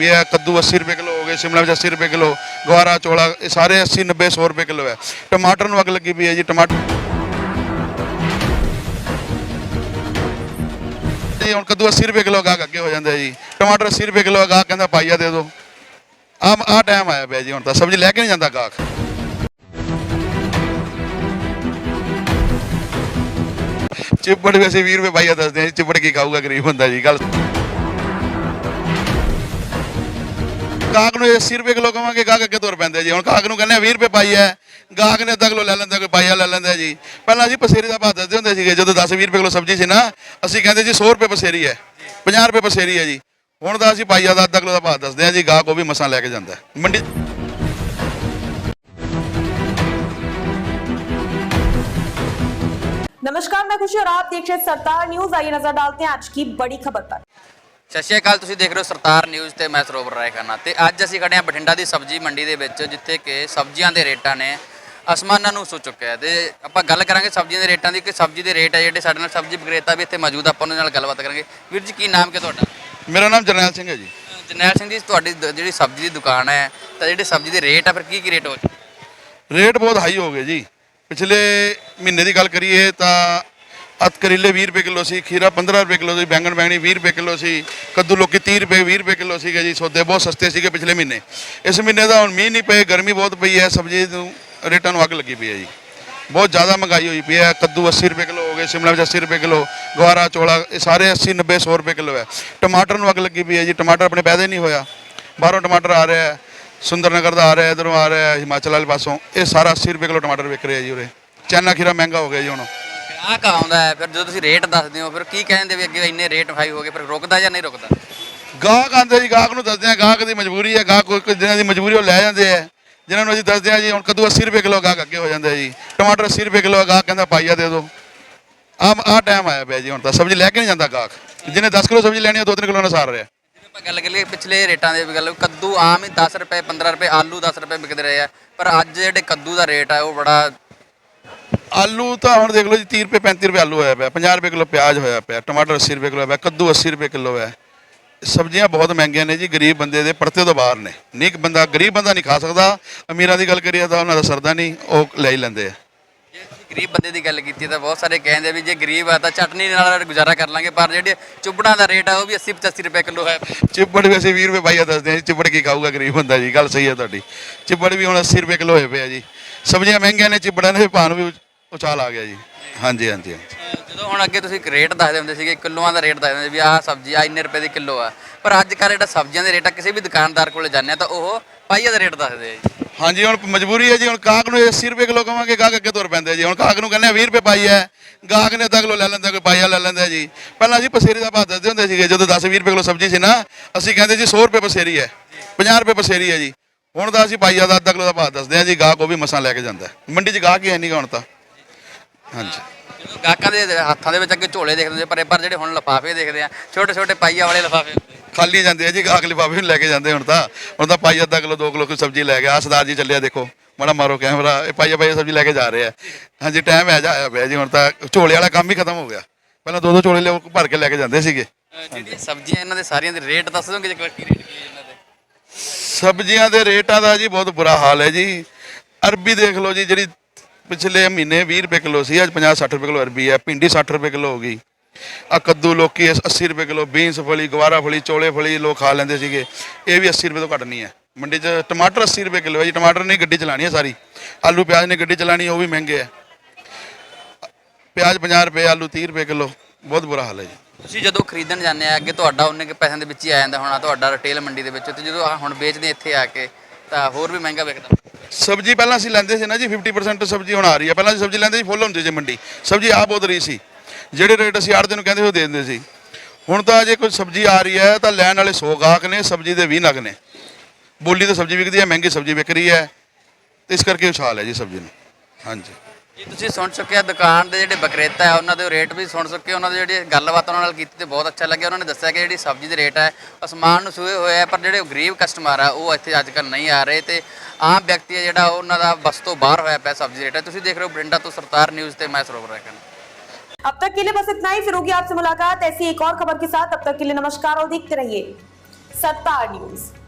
ਵੀ ਇਹ ਕੱਦੂ 80 ਰੁਪਏ ਕਿਲੋ ਹੋ ਗਏ ਸ਼ਿਮਲਾ ਮਿਰਚ 80 ਰੁਪਏ ਕਿਲੋ ਗਵਾਰਾ ਚੋਲਾ ਇਹ ਸਾਰੇ 80 90 100 ਰੁਪਏ ਕਿਲੋ ਹੈ। ਟਮਾਟਰ ਨੂੰ ਅੱਗ ਲੱਗੀ ਪਈ ਹੈ ਜੀ ਟਮਾਟਰ ਜੀ ਹੁਣ ਕੱਦੂ 80 ਰੁਪਏ ਕਿਲੋ ਗਾਹਕ ਅੱਗੇ ਹੋ ਜਾਂਦਾ ਜੀ। ਟਮਾਟਰ 80 ਰੁਪਏ ਕਿਲੋ ਗਾਹਕ ਕਹਿੰਦਾ ਪਾਈਆ ਦੇ ਦਿਓ। ਆ ਆ ਟਾਈਮ ਆਇਆ ਪਿਆ ਜੀ ਹੁਣ ਤਾਂ ਸਬਜ਼ੀ ਲੈ ਕੇ ਨਹੀਂ ਜਾਂਦਾ ਗਾਹਕ ਚਿੱਬੜ ਵੀ ਅਸੀਂ 20 ਰੁਪਏ ਪਾਈਆ ਦੱਸਦੇ ਹਾਂ ਜੀ, ਚਿੱਬੜ ਕੀ ਖਾਊਗਾ ਗਰੀਬ ਬੰਦਾ ਜੀ ਗੱਲ ਗਾਹਕ ਨੂੰ 80 ਰੁਪਏ ਕਿਲੋ ਕਵਾਂਗੇ ਗਾਹਕ ਅੱਗੇ ਤੁਰ ਪੈਂਦੇ ਜੀ ਹੁਣ ਗਾਹਕ ਨੂੰ ਕਹਿੰਦੇ ਆ 20 ਰੁਪਏ ਪਾਈ ਹੈ ਗਾਹਕ ਨੇ ਅੱਧਾ ਕਿਲੋ ਲੈ ਲੈਂਦਾ ਕੋਈ ਪਾਈਆ ਲੈ ਲੈਂਦਾ ਜੀ ਪਹਿਲਾਂ ਜੀ ਪਸੇਰੀ ਦਾ ਭਾਅ ਦੱਸਦੇ ਹੁੰਦੇ ਸੀਗੇ ਜਦੋਂ 10 20 ਰੁਪਏ ਕਿਲੋ ਸਬਜ਼ੀ ਸੀ ਨਾ ਅਸੀਂ ਕਹਿੰਦੇ ਜੀ 100 ਰੁਪਏ ਪਸੇਰੀ ਹੈ 50 ਰੁਪਏ ਪਸੇਰੀ ਹੈ ਜੀ ਹੁਣ ਤਾਂ ਅਸੀਂ ਪਾਈਆ ਦਾ ਅੱਧਾ ਕਿਲੋ ਦਾ ਭਾਅ ਦੱਸਦੇ ਹਾਂ ਜੀ ਗਾਹਕ ਉਹ ਵੀ ਮਸਾਂ ਲੈ ਕੇ ਜਾਂਦਾ ਹੈ। ਮੰਡੀ नमस्कार मैं खुशी और आप देख रहे हैं सरदार न्यूज आइए नजर डालते हैं आज की बड़ी खबर पर ਸਤਿ ਸ਼੍ਰੀ ਅਕਾਲ ਤੁਸੀਂ ਦੇਖ ਰਹੇ ਹੋ ਸਰਦਾਰ ਨਿਊਜ਼ ਤੇ ਮੈਂ ਸਰੋਵਰ ਰਾਏ ਖਾਨਾ ਤੇ ਅੱਜ ਅਸੀਂ ਖੜੇ ਹਾਂ ਬਠਿੰਡਾ ਦੀ ਸਬਜ਼ੀ ਮੰਡੀ ਦੇ ਵਿੱਚ ਜਿੱਥੇ ਕਿ ਸਬਜ਼ੀਆਂ ਦੇ ਰੇਟਾਂ ਨੇ ਅਸਮਾਨਾਂ ਨੂੰ ਛੂ ਚੁੱਕਿਆ ਤੇ ਆਪਾਂ ਗੱਲ ਕਰਾਂਗੇ ਸਬਜ਼ੀਆਂ ਦੇ ਰੇਟਾਂ ਦੀ ਕਿ ਸਬਜ਼ੀ ਦੇ ਰੇਟ ਹੈ ਜਿਹੜੇ ਸਾਡੇ ਨਾਲ ਸਬਜ਼ੀ ਵਿਕਰੇਤਾ ਵੀ ਇੱਥੇ ਮੌਜੂਦ ਆ, ਆਪਾਂ ਉਹਨਾਂ ਨਾਲ ਗੱਲਬਾਤ ਕਰਾਂਗੇ। ਵੀਰ ਜੀ ਕੀ ਨਾਮ ਕਿ ਤੁਹਾਡਾ? ਮੇਰਾ ਨਾਮ ਜਰਨੈਲ ਸਿੰਘ ਹੈ ਜੀ। ਜਰਨੈਲ ਸਿੰਘ ਜੀ ਤੁਹਾਡੀ ਦ- ਜਿਹੜੀ ਸਬਜ਼ੀ ਦੀ ਦੁਕਾਨ ਹੈ ਤਾਂ ਜਿਹੜੇ ਸਬਜ਼ੀ ਦੇ ਰੇਟ ਆ ਫਿਰ ਕੀ ਕੀ ਰੇਟ ਹੋ ਚੁੱਕੇ? ਰੇਟ ਬਹੁਤ ਹਾਈ ਹੋ ਗਏ ਜੀ। ਪਿਛਲੇ ਮਹੀਨੇ ਦੀ ਗੱਲ ਕਰੀਏ ਤਾਂ ਅਤ ਕਰੇਲੇ 20 ਰੁਪਏ ਕਿਲੋ ਸੀ, ਖੀਰਾ 15 ਰੁਪਏ ਕਿਲੋ ਸੀ, ਬੈਂਗਣ ਬੈਂਗਣੀ 20 ਰੁਪਏ ਕਿਲੋ ਸੀ, ਕੱਦੂ ਲੋਕੀ 30 ਰੁਪਏ 20 ਰੁਪਏ ਕਿਲੋ ਸੀਗੇ ਜੀ, ਸੌਦੇ ਬਹੁਤ ਸਸਤੇ ਸੀਗੇ ਪਿਛਲੇ ਮਹੀਨੇ। ਇਸ ਮਹੀਨੇ ਦਾ ਹੁਣ ਮੀਂਹ ਨਹੀਂ ਪਏ, ਗਰਮੀ ਬਹੁਤ ਪਈ ਹੈ, ਸਬਜ਼ੀ ਨੂੰ ਰੇਟਾਂ ਨੂੰ ਅੱਗ ਲੱਗੀ ਪਈ ਹੈ ਜੀ। ਬਹੁਤ ਜ਼ਿਆਦਾ ਮਹਿੰਗਾਈ ਹੋਈ ਪਈ ਹੈ, ਕੱਦੂ 80 ਰੁਪਏ ਕਿਲੋ ਹੋ ਗਏ, ਸ਼ਿਮਲਾ ਵਿੱਚ 80 ਰੁਪਏ ਕਿਲੋ, ਗਵਾਰਾ, ਚੋਲਾ, ਇਹ ਸਾਰੇ 80 90 100 ਰੁਪਏ ਕਿਲੋ ਹੈ। ਟਮਾਟਰ ਨੂੰ ਅੱਗ ਲੱਗੀ ਪਈ ਹੈ ਜੀ, ਟਮਾਟਰ ਆਪਣੇ ਪੈਦਾ ਨਹੀਂ ਹੋਇਆ। ਬਾਹਰੋਂ ਟਮਾਟਰ ਆ ਰਿਹਾ ਹੈ ਸੁੰਦਰ ਦਾ ਆ ਰਿਹਾ, ਇਧਰੋਂ ਆ ਰਿਹਾ ਹਿਮਾਚਲ ਵਾਲੇ ਪਾਸੋਂ, ਇਹ ਸਾਰਾ 80 ਰੁਪਏ ਕਿਲੋ ਟਮਾਟਰ ਵਿਕ ਰਿਹਾ ਜੀ ਉਰੇ। ਚਾਈਨਾ ਖੀਰਾ ਮਹਿੰਗਾ ਹੋ ਗਿਆ ਜੀ ਹੁਣ। ਆ ਕਾ ਆਉਂਦਾ ਹੈ ਫਿਰ ਜਦੋਂ ਤੁਸੀਂ ਰੇਟ ਦੱਸਦੇ ਹੋ ਫਿਰ ਕੀ ਕਹਿੰਦੇ ਵੀ ਅੱਗੇ ਇੰਨੇ ਰੇਟ ਹਾਈ ਹੋ ਗਏ ਫਿਰ ਰੁਕਦਾ ਜਾਂ ਨਹੀਂ ਰੁਕਦਾ? ਗਾਹਕ ਆਂਦੇ ਜੀ ਗਾਹਕ ਨੂੰ ਦੱਸਦੇ ਆ ਗਾਹਕ ਦੀ ਮਜਬੂਰੀ ਹੈ ਗਾਹਕ ਕੋਈ ਜਿਹਨਾਂ ਦੀ ਮਜਬੂਰੀ ਉਹ ਲੈ ਜਾਂਦੇ ਆ ਜਿਹਨਾਂ ਨੂੰ ਅਸੀਂ ਦੱਸਦੇ ਆ ਜੀ ਹੁਣ ਕੱਦੂ 80 ਰੁਪਏ ਕਿਲੋ ਗਾਹਕ ਅੱਗੇ ਹੋ ਜਾਂਦਾ ਜੀ। ਟਮਾਟਰ 80 ਰੁਪਏ ਕਿਲੋ ਗਾਹਕ ਕਹਿੰਦਾ ਪਾਈਆ ਦੇ ਦਿਓ। ਆ ਆ ਟਾਈਮ ਆਇਆ ਪਿਆ ਜੀ ਹੁਣ ਤਾਂ ਸਬਜ਼ੀ ਲੈ ਕੇ ਨਹੀਂ ਜਾਂਦਾ ਗਾਹਕ। ਜਿਹਨੇ 10 ਕਿਲੋ ਸਬਜ਼ੀ ਲੈਣੀ ਉਹ 2-3 ਕਿਲੋ ਨਾਲ ਸਾਰ ਰਿਹਾ। ਆਪਾਂ ਗੱਲ ਕਰੀਏ ਪਿਛਲੇ ਰੇਟਾਂ ਦੇ ਗੱਲ ਕੱਦੂ ਆਮ ਹੀ 10 ਰੁਪਏ 15 ਰੁਪਏ ਆਲੂ 10 ਰੁਪਏ ਵਿਕਦੇ ਰਹੇ ਆ। ਪਰ ਅੱਜ ਜਿਹੜੇ ਕੱਦੂ ਦਾ ਰੇਟ ਆ ਉਹ ਬੜਾ ਆਲੂ ਤਾਂ ਹੁਣ ਦੇਖ ਲਓ ਜੀ 30 ਰੁਪਏ 35 ਰੁਪਏ ਆਲੂ ਹੋਇਆ ਪਿਆ 50 ਰੁਪਏ ਕਿਲੋ ਪਿਆਜ਼ ਹੋਇਆ ਪਿਆ ਟਮਾਟਰ 80 ਰੁਪਏ ਕਿਲੋ ਹੋਇਆ ਕੱਦੂ 80 ਰੁਪਏ ਕਿਲੋ ਹੈ ਸਬਜ਼ੀਆਂ ਬਹੁਤ ਮਹਿੰਗੀਆਂ ਨੇ ਜੀ ਗਰੀਬ ਬੰਦੇ ਦੇ ਪਰਤੇ ਤੋਂ ਬਾਹਰ ਨੇ। ਨਹੀਂ ਬੰਦਾ ਗਰੀਬ ਬੰਦਾ ਨਹੀਂ ਖਾ ਸਕਦਾ। ਅਮੀਰਾਂ ਦੀ ਗੱਲ ਕਰੀਏ ਤਾਂ ਉਹਨਾਂ ਦਾ ਸਰਦਾ ਨਹੀਂ ਉਹ ਲੈ ਹੀ ਲੈਂਦੇ ਆ। ਗਰੀਬ ਬੰਦੇ ਦੀ ਗੱਲ ਕੀਤੀ ਤਾਂ ਬਹੁਤ ਸਾਰੇ ਕਹਿੰਦੇ ਵੀ ਜੇ ਗਰੀਬ ਆ ਤਾਂ ਚਟਨੀ ਨਾਲ ਗੁਜ਼ਾਰਾ ਕਰ ਲਾਂਗੇ ਪਰ ਜਿਹੜੇ ਚੁੱਬੜਾਂ ਦਾ ਰੇਟ ਆ ਉਹ ਵੀ 80 85 ਰੁਪਏ ਕਿਲੋ ਹੈ। ਚਿੱਬੜ ਵੀ ਅਸੀਂ 20 ਰੁਪਏ ਪਾਈਆ ਦੱਸਦੇ ਹਾਂ ਚਿੱਬੜ ਕੀ ਖਾਊਗਾ ਗਰੀਬ ਬੰਦਾ ਜੀ ਗੱਲ ਸਹੀ ਹੈ ਤੁਹਾਡੀ। ਚਿੱਬੜ ਵੀ ਹੁਣ 80 ਰੁਪਏ ਕਿਲੋ ਹੋਏ ਪਿਆ ਜੀ। ਸਬਜ਼ੀਆਂ ਮਹਿੰਗੀਆਂ ਨੇ ਚਿੱਬੜਾਂ ਦੇ ਭਾਅ ਨੂੰ ਵੀ ਉਛਾਲ ਆ ਗਿਆ ਜੀ। ਹਾਂਜੀ ਹਾਂਜੀ ਜਦੋਂ ਹੁਣ ਅੱਗੇ ਤੁਸੀਂ ਰੇਟ ਦੱਸਦੇ ਹੁੰਦੇ ਸੀਗੇ ਕਿਲੋਆਂ ਦਾ ਰੇਟ ਦੱਸਦੇ ਹੁੰਦੇ ਵੀ ਆਹ ਸਬਜ਼ੀ ਆ ਇੰਨੇ ਰੁਪਏ ਦੀ ਕਿਲੋ ਆ। ਪਰ ਅੱਜ ਕੱਲ੍ਹ ਜਿਹੜਾ ਸਬਜ਼ੀਆਂ ਦੇ ਰੇਟ ਆ ਕਿਸੇ ਵੀ ਦੁਕਾਨਦਾਰ ਕੋਲੇ ਜਾਂਦੇ ਆ ਤਾਂ ਉਹ ਪਾਈਆ ਦਾ ਰੇਟ ਦੱਸਦੇ ਆ ਜੀ। ਹਾਂਜੀ ਹੁਣ ਮਜਬੂਰੀ ਹੈ ਜੀ ਹੁਣ ਕਾਕ ਨੂੰ 80 ਰੁਪਏ ਕਿਲੋ ਕਵਾਂਗੇ ਗਾਹਕ ਅੱਗੇ ਤੁਰ ਪੈਂਦੇ ਜੀ। ਹੁਣ ਕਾਕ ਨੂੰ ਕਹਿੰਦੇ ਆ 20 ਰੁਪਏ ਪਾਈ ਹੈ ਗਾਹਕ ਨੇ ਅੱਧਾ ਕਿਲੋ ਲੈ ਲੈਂਦਾ ਕੋਈ ਪਾਈਆ ਲੈ ਲੈਂਦਾ ਜੀ। ਪਹਿਲਾਂ ਜੀ ਪਸੇਰੀ ਦਾ ਭਾਅ ਦੱਸਦੇ ਹੁੰਦੇ ਸੀਗੇ ਜਦੋਂ 10 20 ਰੁਪਏ ਕਿਲੋ ਸਬਜ਼ੀ ਸੀ ਨਾ ਅਸੀਂ ਕਹਿੰਦੇ ਜੀ 100 ਰੁਪਏ ਪਸੇਰੀ ਹੈ 50 ਰੁਪਏ ਪਸੇਰੀ ਹੈ ਜੀ। ਹੁਣ ਤਾਂ ਅਸੀਂ ਪਾਈਆ ਦਾ ਅੱਧਾ ਕਿਲੋ ਦਾ ਭਾਅ ਦੱਸਦੇ ਹਾਂ ਜੀ ਗਾਹਕ ਉਹ ਵੀ ਮਸਾਂ ਲੈ ਕੇ ਜਾਂਦਾ। ਹੈ। ਮੰਡੀ 'ਚ ਗਾਹਕ ਹੀ ਹੈ ਨਹੀਂ ਗਾ ਹੁਣ ਤਾਂ। ਹਾਂਜੀ। ਜਦੋਂ ਗਾਹਕਾਂ ਦੇ ਹੱਥਾਂ ਦੇ ਵਿੱਚ ਅੱਗੇ ਝੋਲੇ ਦੇਖਦੇ ਹੁੰਦੇ ਪਰ ਪਰ ਜਿਹੜੇ ਹੁਣ ਲਫਾਫੇ ਦੇਖਦੇ ਆ ਛੋਟੇ ਛੋਟੇ ਪਾਈਆ ਵਾਲੇ ਲਫਾਫੇ ਹੁੰਦੇ ਖਾਲੀ ਜਾਂਦੇ ਆ ਜੀ ਗਾਹਕ ਲਿਫਾਫੇ ਨੂੰ ਲੈ ਕੇ ਜਾਂਦੇ ਹੁਣ ਤਾਂ। ਹੁਣ ਤਾਂ ਪਾਈ ਅੱਧਾ ਕਿਲੋ 2 ਕਿਲੋ ਕੋਈ ਸਬਜ਼ੀ ਲੈ ਗਿਆ। ਆਹ ਸਰਦਾਰ ਜੀ ਚੱਲਿਆ ਦੇਖੋ। ਮਾੜਾ ਮਾਰੋ ਕੈਮਰਾ। ਇਹ ਪਾਈਆ ਪਾਈਆ ਸਬਜ਼ੀ ਲੈ ਕੇ ਜਾ ਰਹੇ ਆ। ਹਾਂਜੀ ਟਾਈਮ ਹੈ ਜਾ ਆਇਆ ਪਿਆ ਜੀ ਹੁਣ ਤਾਂ। ਝੋਲੇ ਵਾਲਾ ਕੰਮ ਹੀ ਖਤਮ ਹੋ ਗਿਆ। ਪਹਿਲਾਂ ਦੋ ਦੋ ਝੋਲੇ ਲਿਓ ਭਰ ਕੇ ਲੈ ਕੇ ਜਾਂਦੇ ਸੀਗੇ। ਜਿਹੜੀਆਂ ਸਬਜ਼ੀਆਂ ਇਹਨਾਂ ਦੇ ਸਾਰੀਆਂ ਦੇ ਰੇਟ ਦੱਸ ਦੋਗੇ ਜੇ ਕੀ ਰੇਟ ਕੀ ਹੈ ਇਹਨਾਂ ਦੇ? ਸਬਜ਼ੀਆਂ ਦੇ ਰੇਟਾਂ ਦਾ ਜੀ ਬਹੁਤ ਬੁਰਾ ਹਾਲ ਹੈ ਜੀ। ਅਰਬੀ ਦੇਖ ਲਓ ਜੀ ਜਿਹੜੀ ਪਿਛਲੇ ਮਹੀਨੇ 20 ਰੁਪਏ ਕਿਲੋ ਸੀ, ਅੱਜ 50 60 ਰੁਪਏ ਕਿਲੋ ਅਰਬੀ ਹੈ, ਭਿੰਡੀ 60 ਰੁਪਏ ਕਿਲੋ ਹੋ ਗਈ। ਆ ਕੱਦੂ ਲੋਕੀ 80 ਰੁਪਏ ਕਿਲੋ, ਬੀਨਸ ਫਲੀ, ਗਵਾਰਾ ਫਲੀ, ਚੋਲੇ ਫਲੀ ਲੋਕ ਖਾ ਲੈਂਦੇ ਸੀਗੇ। ਇਹ ਵੀ 80 ਰੁਪਏ ਤੋਂ ਘੱਟ ਨਹੀਂ ਹੈ। ਮੰਡੀ 'ਚ ਟਮਾਟਰ 80 ਰੁਪਏ ਕਿਲੋ ਹੈ ਜੀ, ਟਮਾਟਰ ਨਹੀਂ, ਗੱਡੀ ਚਲਾਣੀ ਹੈ ਸਾਰੀ। ਆਲੂ ਪਿਆਜ਼ ਨੇ ਗੱਡੀ ਚਲਾਣੀ ਉਹ ਵੀ ਮਹਿੰਗੇ ਹੈ। ਪਿਆਜ਼ 50 ਰੁਪਏ, ਆਲੂ 30 ਰੁਪਏ ਕਿਲੋ, ਬਹੁਤ ਬੁਰਾ ਹਾਲ ਹੈ ਜੀ। ਤੁਸੀਂ ਜਦੋਂ ਖਰੀਦਣ ਜਾਂਦੇ ਆ, ਅੱਗੇ ਤੁਹਾਡਾ ਉਹਨੇ ਕੇ ਪੈਸਿਆਂ ਦੇ ਵਿੱਚ ਹੀ ਆ ਜਾਂਦਾ ਹੋਣਾ, ਤੁਹਾਡਾ ਰਿਟੇਲ ਮੰਡੀ ਦੇ ਵਿੱਚ, ਤੇ ਜਦੋਂ ਆਹ ਹੁਣ ਵੇਚਦੇ ਇੱਥੇ ਆ ਕੇ, ਤਾਂ ਹੋਰ ਵੀ ਮਹਿੰਗਾ ਵਿਕਦਾ ਸਬਜ਼ੀ ਪਹਿਲਾਂ ਅਸੀਂ ਲੈਂਦੇ ਸੀ ਨਾ ਜੀ 50% ਸਬਜ਼ੀ ਹੁਣ ਆ ਰਹੀ ਹੈ ਪਹਿਲਾਂ ਅਸੀਂ ਸਬਜ਼ੀ ਲੈਂਦੇ ਸੀ, ਫੁੱਲ ਹੁੰਦੀ ਸੀ ਮੰਡੀ। ਸਬਜ਼ੀ ਆ ਬਹੁਤ ਰਹੀ ਸੀ। ਜਿਹੜੇ ਰੇਟ ਅਸੀਂ ਆੜ੍ਹਦੇ ਨੂੰ ਕਹਿੰਦੇ ਸੀ, ਉਹ ਦੇ ਦਿੰਦੇ ਸੀ। ਹੁਣ ਤਾਂ ਜੇ ਕੋਈ ਸਬਜ਼ੀ ਆ ਰਹੀ ਹੈ, ਤਾਂ ਲੈਣ ਵਾਲੇ 100 ਗਾਹਕ ਨੇ, ਸਬਜ਼ੀ ਦੇ 20 ਨਗ ਨੇ। ਬੋਲੀ ਤਾਂ ਸਬਜ਼ੀ ਵਿਕਦੀ ਹੈ, ਮਹਿੰਗੀ ਸਬਜ਼ੀ ਵਿਕ ਰਹੀ ਹੈ। ਤੇ ਇਸ ਕਰਕੇ ਉਛਾਲ ਹੈ ਜੀ ਸਬਜ਼ੀ ਨੂੰ। ਹਾਂਜੀ। ਜੀ ਤੁਸੀਂ ਸੁਣ ਚੁੱਕੇ ਆ ਦੁਕਾਨ ਦੇ ਜਿਹੜੇ ਵਿਕਰੇਤਾ ਹੈ ਉਹਨਾਂ ਦੇ ਰੇਟ ਵੀ ਸੁਣ ਚੁੱਕੇ ਉਹਨਾਂ ਦੇ ਜਿਹੜੀ ਗੱਲਬਾਤ ਉਹਨਾਂ ਨਾਲ ਕੀਤੀ ਤੇ ਬਹੁਤ ਅੱਛਾ ਲੱਗਿਆ ਉਹਨਾਂ ਨੇ ਦੱਸਿਆ ਕਿ ਜਿਹੜੀ ਸਬਜ਼ੀ ਦੇ ਰੇਟ ਹੈ ਅਸਮਾਨ ਨੂੰ ਛੂਏ ਹੋਏ ਆ ਪਰ ਜਿਹੜੇ ਗਰੀਬ ਕਸਟਮਰ ਆ ਉਹ ਇੱਥੇ ਅੱਜ ਕੱਲ੍ਹ ਨਹੀਂ ਆ ਰਹੇ ਤੇ ਆਮ ਵਿਅਕਤੀ ਹੈ ਜਿਹੜਾ ਉਹਨਾਂ ਦਾ ਬਸ ਤੋਂ ਬਾਹਰ ਹੋਇਆ ਪਿਆ ਸਬਜ਼ੀ ਰੇਟ ਹੈ ਤੁਸੀਂ ਦੇਖ ਰਹੇ ਹੋ ਬਰਿੰਡਾ ਤੋਂ ਸਰਦਾਰ ਨਿਊਜ਼ ਤੇ ਮੈਂ ਸਰੋਵਰ ਰੈਕਨ अब तक के लिए बस इतना ही फिर होगी आपसे मुलाकात ऐसी एक और खबर के साथ अब तक के लिए नमस्कार और देखते रहिए ਸੱਤਾ ਨਿਊਜ਼